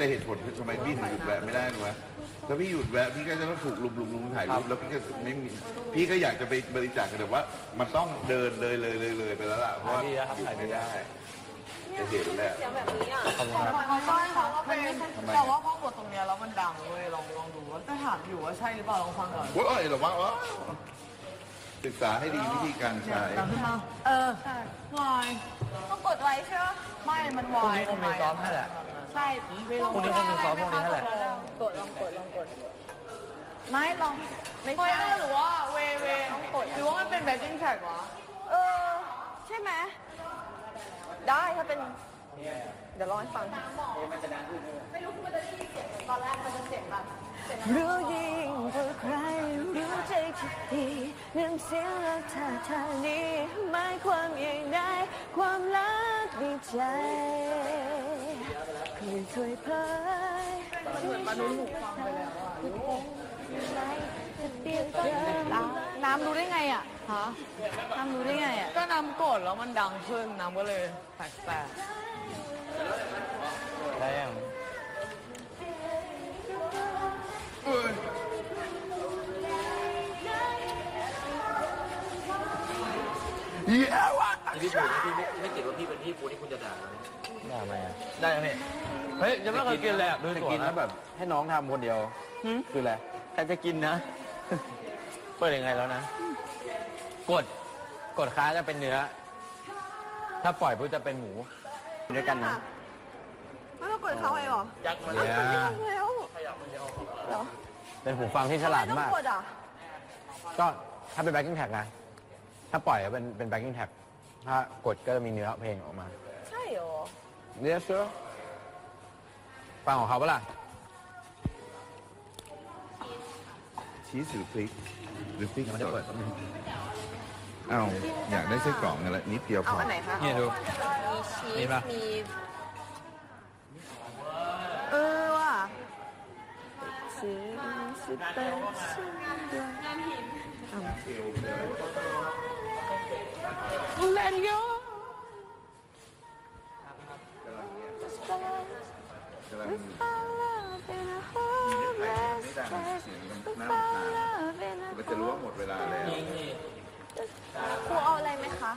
แต่เหตุผลคือทำไมพี่ถึงหยุดแวะไม่ได้รู้ไหมถ้าพี่หยุดแวะพี่ก็จะต้องถูกลุมลุมลุมถ่ายรูปแล้วพี่ก็ไม่มีพี่ก็อยากจะไปบริจาคกันแต่ว่า มันต้องเดินเลยเลยเลยเลยไปแล้วล่ะเพราะว่าหยุดไม่ได้จะเห็นแหละเสียงแบบนี้อะเขาใช่เขาก็เป็นทำไมแต่ว่าห้องบทตรงเนี้ยแล้วมันดังเว้ยลองลองดูว่าจะถามอยู่ว่าใช่หรือเปล่าลองฟังก่อนโอ้ยเหรอวะวะศึกษาให้ดีวิธีการใช้ดังขึ้นมาเออวายต้องกดไว้ใช่ไหมไม่มันวายพรุ่งนี้คงมีซ้อมให้แหละ ใช่พรุ่งนี้คงมีซ้อมพรุ่งนี้ให้แหละกดลองกดลองกด ไม่ลอง ไม่ไม่ใช่หรือว่าเวเวต้องกดหรือว่ามันเป็นแบ็คกิ้งแท็กวะเออ ใช่ไหม ได้ถ้าเป็น เดี๋ยวลองให้ฟัง รู้ยิ่งกว่าใครรู้ใจที่ดีน้ำเสียงและท่าทางนี้หมายความอย่างไรความรักในใจ คือช่วยเผยมันเหมือนมนุษย์หนูฟังไปแล้วอะจะเปลี่ยนแปลงน้ำน้ำรู้ได้ไงอะฮะน้ำรู้ได้ไงอะ ก็น้ำกดแล้วมันดังขึ้นน้ำก็เลยแปลกได้ยังเหี้ยวะพี่ปูพี่ไม่ไม่ติดว่าพี่เป็นพี่ปูที่คุณจะด่าไหม ได้ไหมอะได้ไหมพี่เฮ้ยยังไม่เคยกินเลยอะดูจะตัวกินนะแล้วแบบ ให้น้องทำคนเดียว คืออะไรใครจะกินนะ เปิดยังไงแล้วนะ กด กดค้างจะเป็นเนื้อ ถ้าปล่อยปุ๊บจะเป็นหมูด้วยกันนะ ไม่ต้องกดเขาไงหรอยักษ์มาเนี่ยแล้วเป็นหูฟังที่ฉลาดไม่ต้อมางกกดอะก็ถ้าเป็น backing tag นะ ถ้าปล่อยก็เป็นเป็น backing tag ถ้ากดก็จะมีเนื้อเพลงออกมาใช่เหรอ Yes sir ฟังของเขาปะล่ะชีสหรือพริกหรือพริกยังไม่ได้เปิดเอ้าอยากได้ไส้กรอกนั่นแหละนิดเดียวพเอาออันไหนคะเนี่ยดู มีชีมีสปะ มีเออว่ะ Let it go กำลัง ไม่ดังเสียงน้ำตามันจะรู้ว่าหมดเวลาแล้วครูเอาอะไรไหมคะ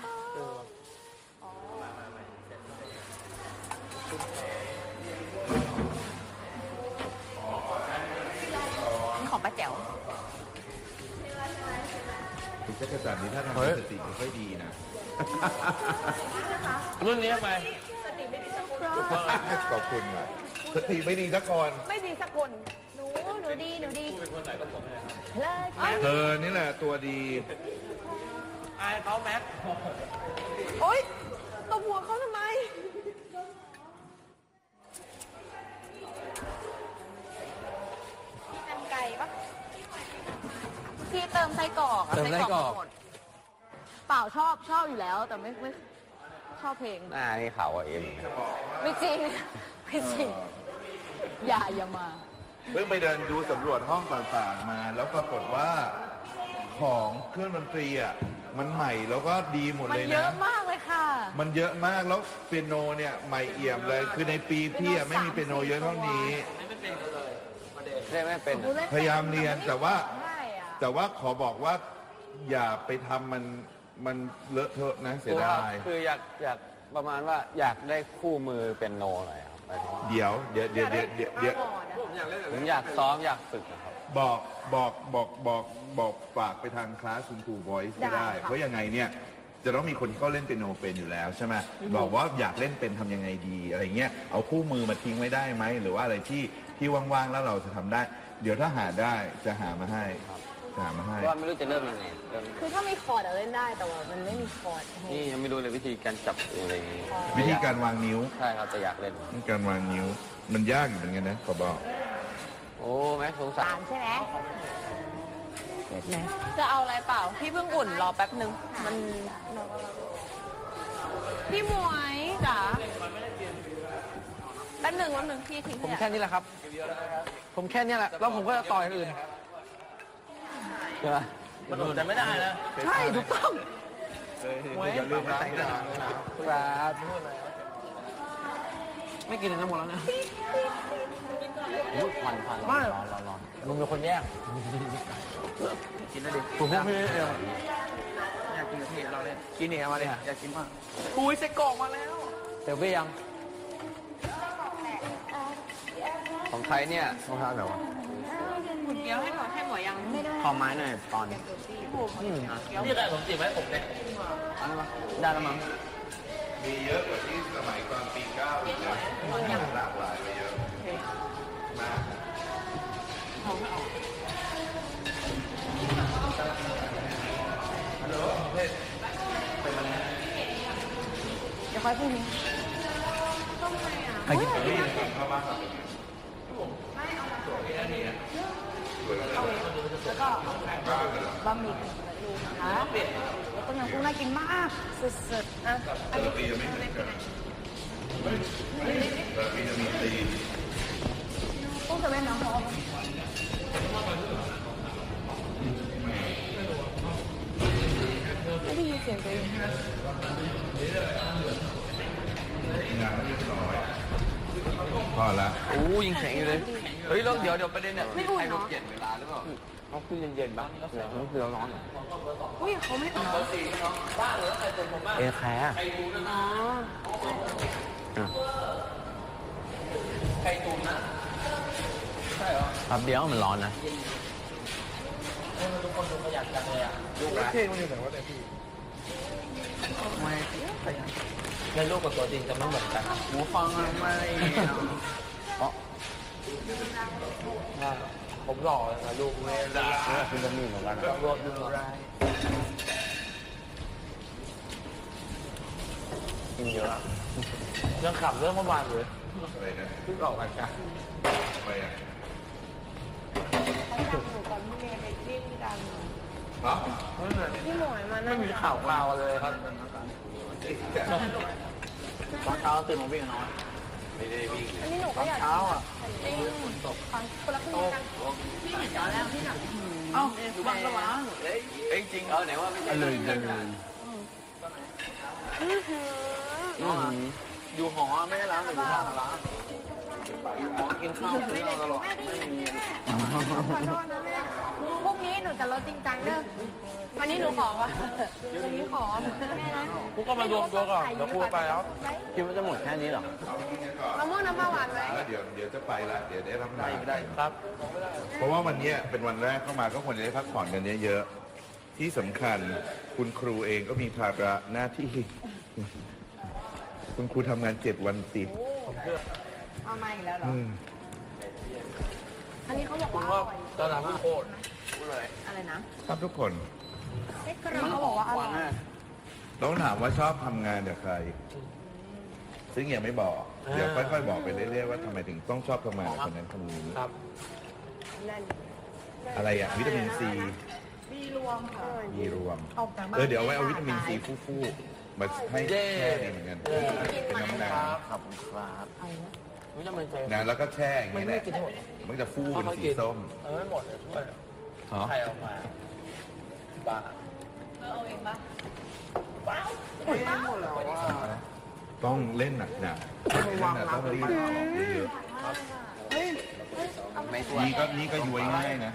นี่ของป้าแจ๋วคุณจักรจันทร์นี่ถ้าทำสติไม่ค่อยดีนะรุ่นนี้ทำไม่ได้ต้อบคุณอะส ติไม่ดีสักคนไม่ดีสักคน หนู หนูดี หนูดีเธอนี่แหละตัวดีอายเขาแม็กโอ๊ยตบหัวเขาทำไม กันไก่ปะพี่เติมไส้กรอกอะเติมไส้กรอก หมดเปล่าชอบชอบอยู่แล้ว แต่ไม่ไม่ชอบเพลง หน้านี่ขาวกว่าเอ็ม ไม่จริง ไม่จริง อย่าอย่ามา เพิ่งไปเดินดูสำรวจห้องต่างๆมา แล้วปรากฏว่าของเครื่องดนตรีอะมันใหม่แล้วก็ดีหมดมันเลยเยนะ อะมากเลยค่ะ มันเยอะมากแล้วเปียโนเนี่ยใหม่เอี่ยมเลย คือในปีพี่อะไม่มีเปียโนเยอะเท่านี้เล่นไม่เป็นอะพยายามเรียนแต่ว่าใช่อะแต่ว่าขอบอกว่าอย่าไปทำมันมันเลอะเทอะนะเสียดาย คืออยากอยากประมาณว่าอยากได้คู่มือเป็นโนหน่อยครั บหมายถึงว่าเดี๋ยวเดี๋ยวเดี๋ยวเดี๋ยวเดี๋ยวเดี๋ยวผมอยากซ้อมอยากฝึกอะครับ บอกบอกบอกบอกบอกฝากไปทางคลาสคุณครูบอยก็ได้เพราะยังไงเนี่ยจะต้องมีคนที่เขาเล่นเปียโนเป็นอยู่แล้วใช่ไหมบอกว่าอยากเล่นเป็นทำยังไงดีอะไรเงี้ยเอาคู่มือมาทิ้งไว้ได้ไหมหรือว่าอะไรที่ที่ว่างๆแล้วเราจะทำได้ เดี๋ยวถ้าหาได้จะหามาให้จะ หามาให้เพราะว่าไม่รู้จะเริ่มยังไงเริ่มคือถ้ามีคอร์ดอะเล่นได้แต่ว่ามันไม่มีคอร์ดให้นี่ยังไม่รู้เลยวิธีการจับอะไรอย่างงี้วิธีการวางนิ้วใช่ครับจะอยากเล่น วิธีการวางนิ้ว มันยากอยู่เหมือนกันนะขอบอก โอ้แม็กสงสารสามใช่ไหมจะเอาอะไรเปล่า พี่เพิ่งอุ่นรอแป๊บนึง มัน พี่หมวยจ๋าแป๊บหนึ่งแป๊บหนึ่งพี่ทิ้งผมขยะแค่นี้แหละครับ ผมแค่นี้แหละ แล้วผมก็จะต่อยคนอื่น ใช่ไหมมันอดจะไม่ได้นะใช่ถูกต้องอย่าลืมนะครับไม่กินอะไรทั้งหมดแล้วนะอุ๊ยควันควันร้อนร้อนร้อนร้อนมึงเป็นคนแยกกินได้ดิถูกพวกพี่เองอยากกินกับพี่เราเล่นกินเนี่ยมาเลยอยากกินมากคุยใส่กล่องมาแล้วเซลฟี่ยัง ของใครเนี่ยรองเท้าไหนวะ เดี๋ยวให้หมอให้หมอยังขอไม้หน่อยปอนนี่แต่ผมจีบไว้ผมเลยได้แล้วมั้งมีเยอะกว่าที่สมัยตอนปีเก้าอีกนะหลากหลายไปเยอะมากฮัลโหลเพชรเดี๋ยวค่อยพรุ่งนี้ใครกินผมนี่ยังเข้าบ้านเราแล้วก็บะ หมี่กึ่งสำเร็จรูปนะคะแล้วต้มยำกุ้งน่ากินมากสุดๆอะแต่ละปีจะไม่เหมือนกันแต่ละปีจะมีตีกุ้งจะเป็นน้ำพอมไม่ได้ยินเสียงตัวเองนไม่เรียบร้อยพอละโอ้ยิงแข็งอยู่เลย เฮ้ยแล้วเดี๋ยวเดี๋ยวประเด็นเนี่ยไม่อุ่นให้เหรรอถเปลี่ยนเวลาหรือเปล่าเขาคือเย็นๆบ้างแล้วคือเราร้อนอุ้ยเขาไม่อุ่นเอแคร์อ๋อแป๊บเดียวมันร้อนนะเพลงมันอยู่ไหนวะเนี่ยพี่ไม่ในรูปกับตัวจริงจะไม่เหมือนกันหูฟังไม่เอา ผมหล่อเลยนะรูปเวลาคุณจะมีเหมือนกันนะรวบดูไรกินเยอะยังขับเรื่องเมื่อวานเลยอะไรนะเพิ่งออกอากาศไปอะเขาจำหนูก่อนพี่เมย์ไปวิ่งกันเนาะพี่หมวยมานั่ไม่งมีข่าวคราเลยครับตอนเช้าตื่นมาวิ่งน้อย ไม่ได้วิ่งอันนี้หนูก็อยากเช้าอะจริงฟังคนละครึ่งกันพี่เห็นตอนแรกพี่หนักเอ้าอยู่บ้านก็ล้างเอ้ยเอ้ยจริงเออไหนว่าไม่ใช่เลยเลยอยู่หอไม่ได้ล้างแต่อยู่บ้านล้างอยู่หอกินข้าวกินข้าวตลอดไม่มีขอโทษนะแม่พรุ่ง นี้หนูจะลดจริงจังเด้อวันนี้หนูขอวะวันนี้ขอแม่นะกูก็มารวมตัวก่อนแล้วกูไปแล้ว คิดว่าจะหมดแค่นี้หรอมะม่วงน้ำปลาหวานไหมแล้วเดี๋ยวเดี๋ยวจะไปละเดี๋ยวได้รับงานได้ครับ เพราะว่าวันเนี้ยเป็นวันแรกเข้ามาก็ควรจะได้พักผ่อนกันเยอะๆที่สำคัญคุณครูเองก็มีภาระหน้าที่ คุณครูทำงานเจ็ดวันติดเอามาอีกแล้วเหรอ อืม อันนี้เขาบอกคุณว่าว่าตอนนั้นโคตร อะไรนะครับทุกคนเอ็กซ์เขาบอกว่าอร่อย ต้องถามว่าชอบทำงานกับใคร ซึ่งยังไม่บอก เดี๋ยวค่อยๆบอกไปเรื่อยๆว่าทำไมถึงต้องชอบทำงานกับคนนั้นคนนี้ครับ นั่นอะไรอะวิตามินซีมีรวมค่ะมีรวมออกจากบ้านเออเดี๋ยวเอาไว้เอาวิตามินซีฟู่ๆมาให้แช่ดีเหมือนกันเป็นน้ำน้ขอบคุณครับไม่ต้องเป็นใจำนะแล้วก็แช่อย่างนี้แหละมันจะฟูเป็นสีส้มเออไม่หมดเลยช่ วยอ๋อใครเอามาบ้าเอาเองปะต้องเล่นหนักๆเล่นหนักต้องรีบออกเยอะไม่สๆวยนี่ก็นี่ก็ย้วยง่ายนะ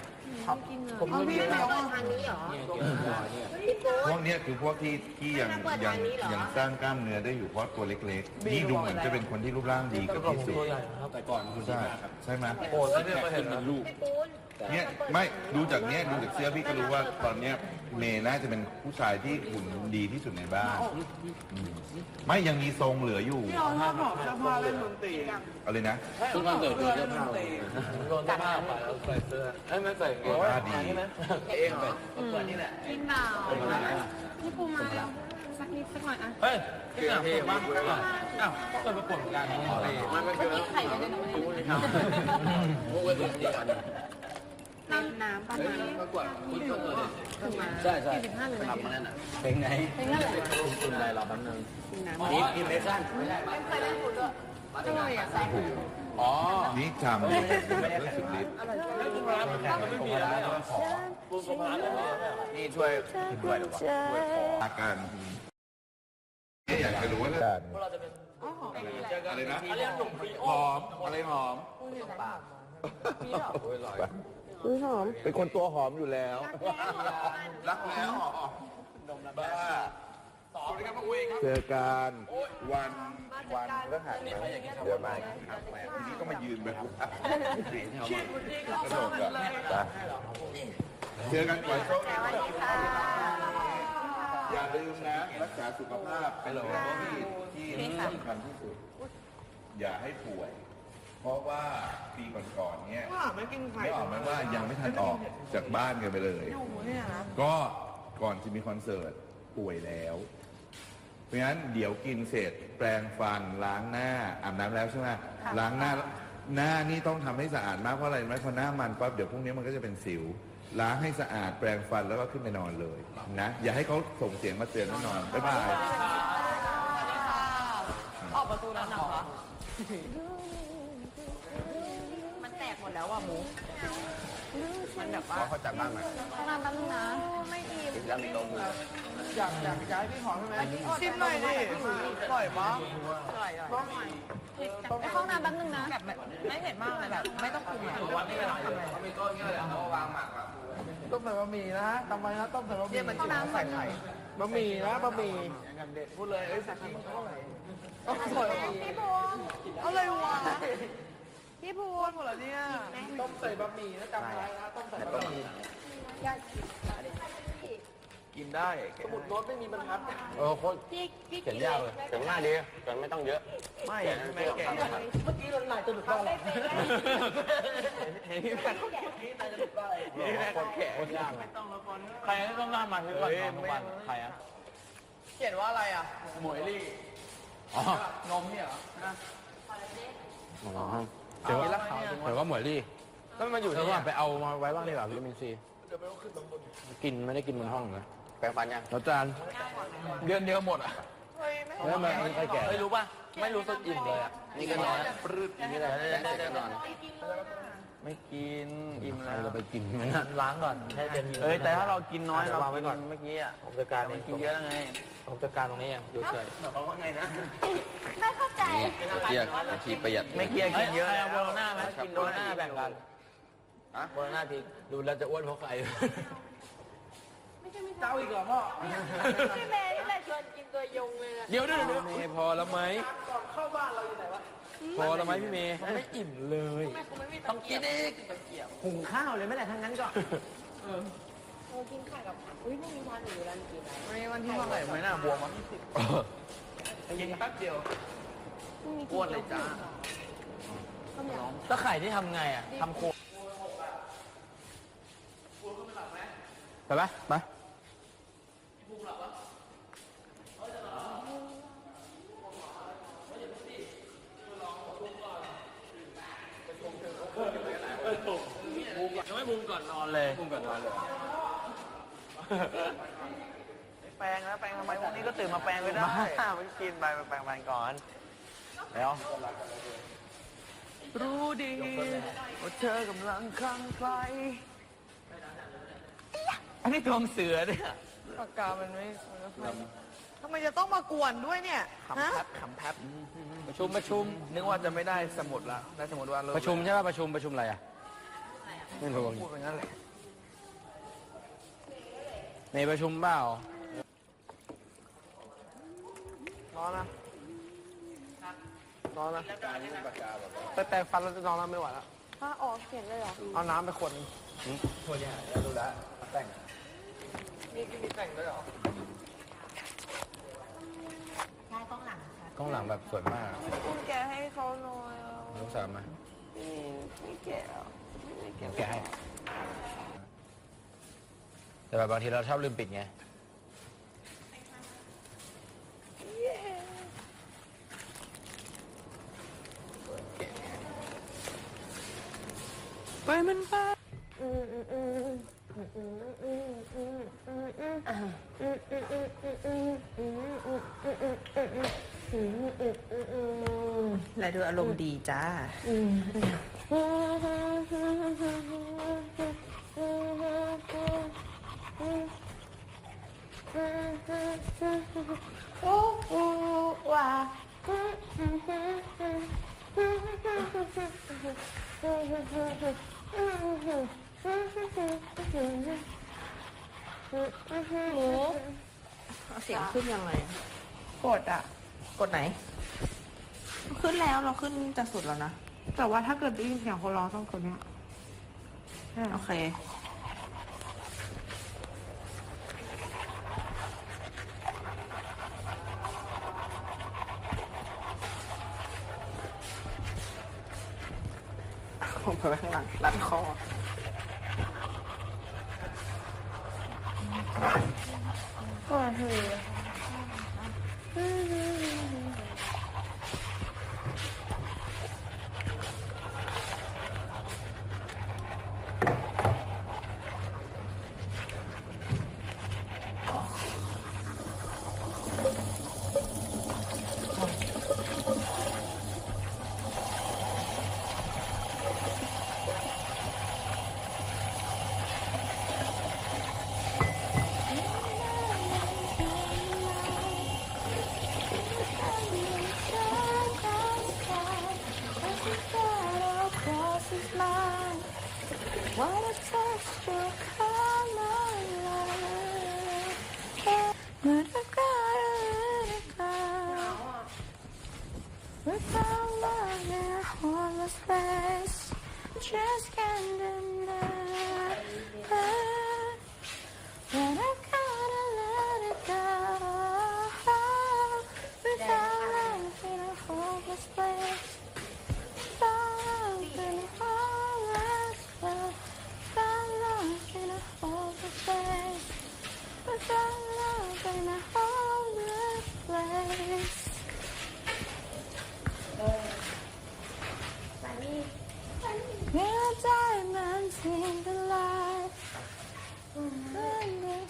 ผมไม่มีพี่นะเปิดทางนี้เหรอเนี่ยเกี่ยวกับเนี่ยพี่ปูพวกเนี้ยคือพวกที่ที่ยังยังยังสร้างกล้ามเนื้อได้อยู่เพราะตัวเล็กๆ นี่ดูเหมือนจะเป็นคนที่รูปร่างดีก็กับผมที่สุดตัวใหญ่นะครับแต่ก่อนคุณใช่ใช่ไหมโอ้แล้วเนี่ยมาเห็นนะลูกพี่ปูน เนี่ยไม่ดูจากเนี้ยดูจากเสื้อพี่ก็รู้ว่าตอนเนี้ยเมย์น่าจะเป็นผู้ชายที่หุ่นดีที่สุดในบ้านอืมไม่ยังมีทรงเหลืออยู่เราชอบบอกเสื้อผ้าเล่นดนตรีอะไรนะทุกวันเกิดเสื้อผ้าโดนผ้าไปแล้วใส่เสื้อเอ้ยไม่ใส่เกงผ้าดีใช่ไหมเองไปเกิดนี่แหละกินเปล่าพี่ปูมาแล้วสักนิดสักหน่อยอะเฮ้ยที่ไหนผมบ้างอ้าวก็เคยประกวดเหมือนกันมันไม่เมื่เกิอดกี้ไข่ไม่ได้หนูไม่ได้พวกเวทีเดียวกัน น้ำน้ำประมาณประกวดคุณก็เกิดถึงมาใช่ใช่สี่สิบห้าเลยทำมานั่นน่ะเพลงไหนเป็นเท่าไหร่คุณอะไรรอแป๊บนึงนี่พี่เมสันไม่ได้ไม่เคยเล่นฟุตด้วยก็เลยอยากใส่อ๋อนี่ทำด้วยสุดฤทธิ์ไม่มีแล้วเนี่ยปูสะพานเลยนี่ช่วยช่วยหรือเปล่าอาการเนี่ยอยากจะรู้ว่าอะไรนะเรียกหนุ่มพีหอมอะไรหอมมีหรอโอ้ยอร่อย อุ้ยหอม เป็นคนตัวหอมอยู่แล้ว รักแล้วบ้าสวัสดีครับพ่อเวครับ เจอกันวันวันพฤหัสนะเดี๋ยวมาครับแหมวันนี้ก็มายืนแบบกระโดดกันจ้ะเจอกันก่อนโชคดีอย่าลืมนะ รักษาสุขภาพเป็นเรื่องที่ที่สำคัญที่สุด อย่าให้ป่วยเพ ราะว่าปีก่อนๆเนี่ยว่าไม่กินไข่ไม่ออกไหมว่ายังไม่ทันออกจากบ้านกันไปเลย อยู่เนี่ยนะก็ก่อนจะมีคอนเสิร์ตป่วยแล้ว เพราะฉะนั้นเดี๋ยวกินเสร็จแปรงฟันล้างหน้าอาบน้ำแล้วใช่ไหมล้างหน้าหน้านี่ต้องทำให้สะอาดมากเพราะอะไรรู้ไหมพอหน้ามันปั๊บเดี๋ยวพรุ่งนี้มันก็จะเป็นสิว ล้างให้สะอาดแปรงฟันแล้วก็ขึ้นไปนอนเลยนะอย่าให้เขาส่งเสียงมาเตือนแน่นอนบ๊ายบายออกประตูนั้นเหรอคะมัน แตกหมดแล้วอะหมูมันแบบว่าเขาจัดบ้างไหมข้างหน้าแป๊บนึงนะไม่อิ่มแล้วมีโต๊ะมืออยากอยากย้ายพี่หอมใช่ไหมชิมหน่อยดิอร่อยมากอร่อยอร่อยไปห้องน้ำแป๊บนึงนะแบบไม่เผ็ดมากเลยแบบไม่ต้องปรุงอะวันนี้ไม่ต้องทำอะไรเขามีโต๊ะเงี้ยเลยเขาวางหมากแล้วต้มใส่บะหมี่นะตำไปนะต้มใส่บะหมี่มันใส่ไข่บะหมี่นะบะหมี่อย่างเด็ดพูดเลยเอ้ยสักทีเท่าไหร่ต้องใส่บะหมี่พี่พวงอะไรวะ พี่พพูวดงหมดแล้วเนี่ยต้มใส่บะหมี่นะจำไว้นะต้มใส่บะหมี่อยากกินกินได้สมุดโน้ตไม่มีบรรทัดเออโคตรพี่พี่เขียนยากเลยเขียนง่ายดีเขียนไม่ต้องเยอะ ไม่ไม่แก่เมื่อกี้เราหลายจะหลุดบ้างเห็นพี่แม่เมื่อกี้นายจะหลุดบ้างนี่แม่คนแก่คนยากเลยใครต้องนั่งมาทุกวันนอนทุกวันใครอะเขียนว่าอะไรอะหมวยลี่อ๋อนมเนี่ยเหรอนะอ๋อ เดี๋ยวว่าเดี๋ยวว่าหมวยลี่แล้วมันอยู่เดี๋ยวที่ว่าไปเอามาไว้บ้างดีกว่าวิตามินซีกินไม่ได้กินบนห้องนะแปรงฟันยังแล้วจานเดือนเดียวหมดอะแล้วมันมันใครแก่ เฮ้ยรู้ป่ะ ไม่รู้สึกอิ่มเลยอะนี่ก็นอนปรืดนี่แหละแล้วเสร็จก็นอน ไม่กินอิ่มใครแล้วจะไปกินมันนะล้างก่อนให้เป็นเอ้ยแต่ถ้าเรากินน้อยเราวางไว้ก่อนเมื่อกี้อะผมจัดการเอมันงกินเยอะแล้วไงผมจัดการตรงนี้เองดูเฉยไม่เข้าใจเกียร์บางทีประหยัดไม่เกียร์กินเยอะใครแล้วเอาโบโลน่าไหมกินโบโลน่าแบ่งกันฮะโบโลน่าทิ้งดูแล้วจะอ้วนเพราะใครเจ้าอีกเหรอพ่อพี่เมย์ที่แหละชวนกินตัวยงเลยอะเดี๋ยวเดี๋ยวเดี๋ยวเมย์พอแล้วไหม พอแล้วไหมพี่เมย์ไม่อิ่มเลย ต้องกินอีกหุงข้าวเลยไม่ได้ทั้งนั้นก็โอ้กินไข่กับอุ้ยไม่มีทานอยู่ร้านกินอะไรไม่วันที่เท่าไหร่ไม่น่าบวมมั้งกินแป๊บเดียวอ้วนเลยจ้าแล้วไข่ที่ทำไงอะทำโคไปปะไปยังไม่ มุมก่อนนอนเลยมุมก่อนนอนเลย แปรงนะแปรงทำไมวันนี้ก็ตื่นมาแปรงไม่ได้มันกินไปแปรงแปรงก่อนแล้วรู้ดีว่าเธอกำลังคลั่งไคล้อันนี้ตัวเสือเนี่ยปากกามันไม่ทำไมจะต้องมากวนด้วยเนี่ยขำแพบขำแพบประชุมประชุม นึกว่าจะไม่ได้สมุดละได้สมุดวันเลยประชุมใช่ป่ะประชุมประชุมอะไรอะ ไม่รู้พูดเป็นงั้นเลยในประชุมเปล่านอนนะนอนนะไปแปรงฟันแล้วจะนอนแล้วไม่ไหวแล้วถ้าออกเขียนเลยเหรอ เอาน้ำไปขวดตัวเนี่ยแล้วดูแล้วแต่งนี่กินมีแต่งด้วยเหรอใช่ต้องหลังค่ะกล้องหลังแบบสวยมากคุณแกให้เขาหน่อยลูกสาวมานี่ไม่แกะอะไม่แกะ เดี๋ยวแกให้ แต่แบบบางทีเราชอบลืมปิดไง ไปมันไปและดูอารมณ์ดีจ้าอ้โหว่า หมู เสียงขึ้นยังไงอะ กดอะ กดไหน ขึ้นแล้วเราขึ้นจะสุดแล้วนะ แต่ ว่าถ้าเกิดได้ยินเสียงคนร้องต้องกดเนี้ยโอเค ผมไปข้างหลังรัดคอ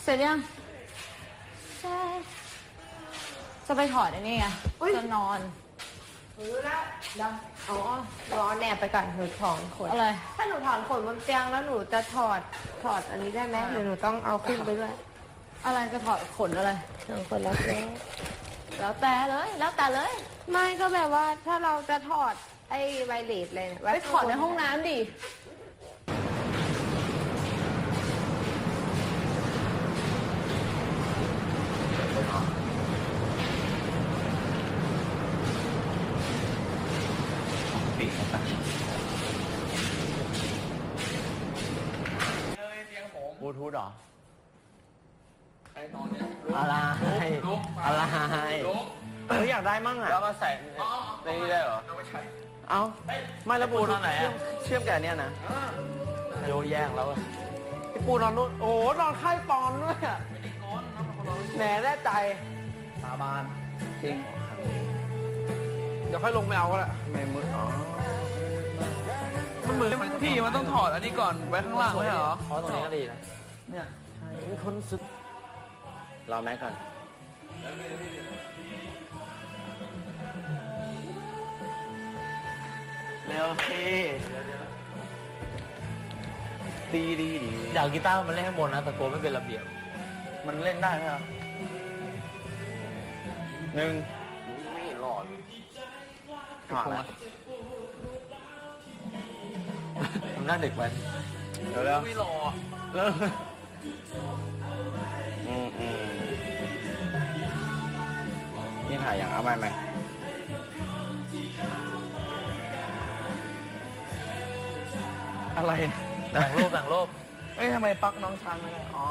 เสร็จยังใจจะไปถอดไอ้นี่ไงจะนอนอ๋อรอแนบไปก่อนหนูถอนขนอะไร ถ้าหนูถอนขนบนเตียงแล้วหนูจะถอดถอดอันนี้ได้ไหมหรือหนูต้องเอาขึ้นไปด้วย อะไรจะถอดขนอะไรถอนขนแล้วแต่แล้วแต่เลย แล้วแต่เลย ไม่ก็แบบว่าถ้าเราจะถอดไอ้ไวเลสเลยเนี่ยไปถอดในห้องน้ำดิ บลูทูธเหรอ ใครนอนเนี่ยอะไรอะไรเอออยากได้มั่งอะ แล้วมาใส่ในนี้ได้เหรอ เอ้า ไม่แล้วปูปูนอนไหนอะเชื่อมกับอันเนี้ยนะโยแย่งแล้วอะพี่ปูนอนนู่นโอ้โหนอนค่ายปลอมด้วยอะแหมแน่ใจ สาบาน จริง เดี๋ยวค่อยลงไปเอาก็ได้ไม่มืดอ๋อ มันเหมือนพี่มันต้องถอดอันนี้ก่อนไว้ข้างล่างไม่เหรอเพราะตรงนี้ก็ดีนะ เนี่ยคนสุดรอแม็กก่อน เร็วพี่ดีดีดีอยากกีตาร์มันเล่นข้างบนนะแต่กลัวไม่เป็นระเบียบ มันเล่นได้ไหมครับหนึ่งไม่หลอดถอดแล้ว ทำหน้าเด็กไปเดี๋ยวแล้วไม่รอเริ่มอืมอืมนี่ถ่ายอย่างเอาไปไหมอะไรแบ่งรูปแบ่งรูปเอ้ยทำไมปลั๊กน้องชานไม่ได้อ๋อ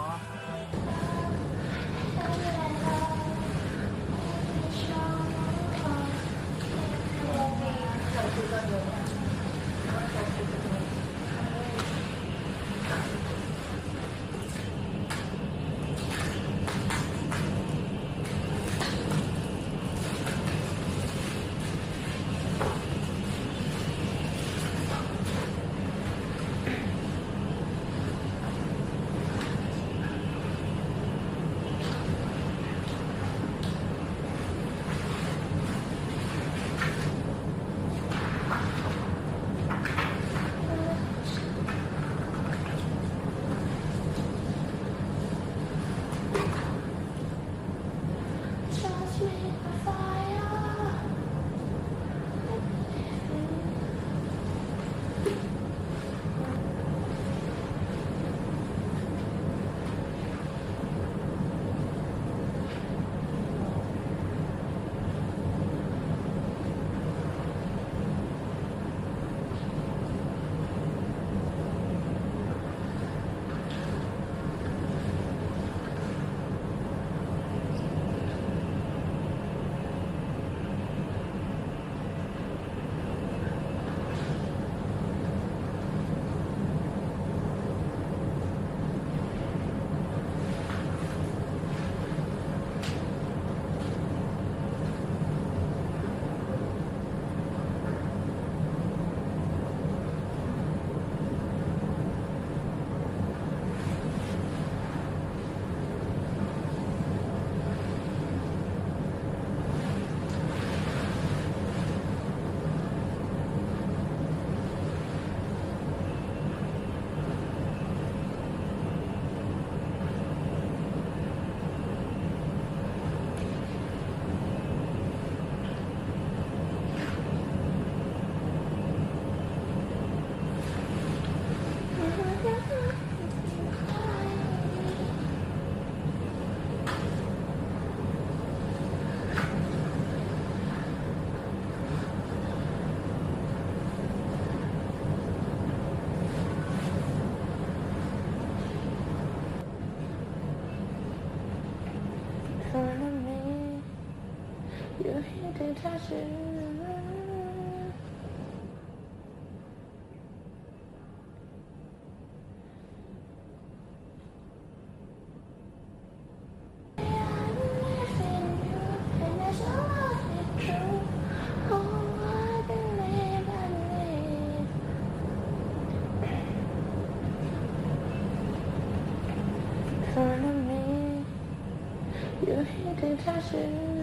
I'm sorry.